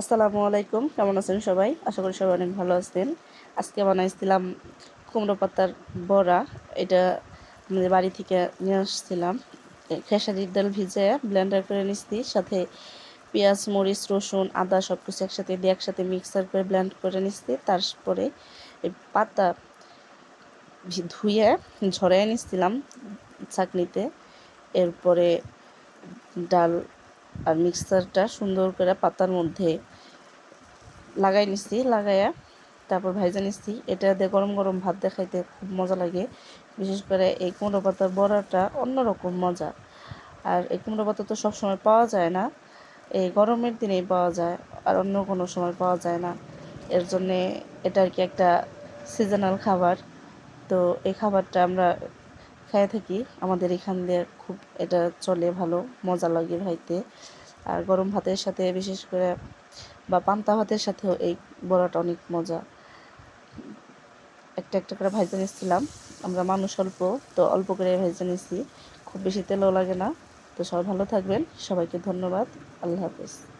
আসসালামু আলাইকুম। কেমন আছেন সবাই? আশা করি সবাই অনেক ভালো আছেন। আজকে বানাইছিলাম কুমড়ো পাতার বড়া। এটা আমাদের বাড়ি থেকে নিয়ে আসছিলাম। খেসারির ডাল ভিজে ব্লেন্ডার করে নিচ্ছি সাথে পেঁয়াজ, মরিচ, রসুন, আদা সব কিছু একসাথে দিয়ে একসাথে মিক্সার করে ব্লেন্ড করে নিচ্ছি তারপরে এই পাতা ধুয়ে ঝরাই নিচ্ছিলাম চাকনিতে। এরপরে ডাল আর মিক্সারটা সুন্দর করে পাতার মধ্যে লাগাই নিচ্ছি লাগাইয়া তারপর ভাইজা নিচ্ছি এটা দিয়ে গরম গরম ভাত দিয়ে খাইতে খুব মজা লাগে। বিশেষ করে এই কুমড়ো পাতার বড়াটা অন্যরকম মজা। আর এই কুমড়ো পাতা তো সবসময় পাওয়া যায় না। এই গরমের দিনেই পাওয়া যায় আর অন্য কোনো সময় পাওয়া যায় না। এর জন্যে এটা আর কি একটা সিজনাল খাবার। তো এই খাবারটা আমরা খেয়ে থাকি। আমাদের এখান দিয়ে খুব এটা চলে ভালো, মজা লাগে ভাইতে আর গরম ভাতের সাথে বিশেষ করে বা পান্তা ভাতের সাথেও এই বড়াটা অনেক মজা। একটা একটা করে ভাজা নিচ্ছিলাম। আমরা মানুষ অল্প, তো অল্প করে ভেজে নিচ্ছি। খুব বেশি তেলও লাগে না। তো সবাই ভালো থাকবেন। সবাইকে ধন্যবাদ। আল্লাহ হাফেজ।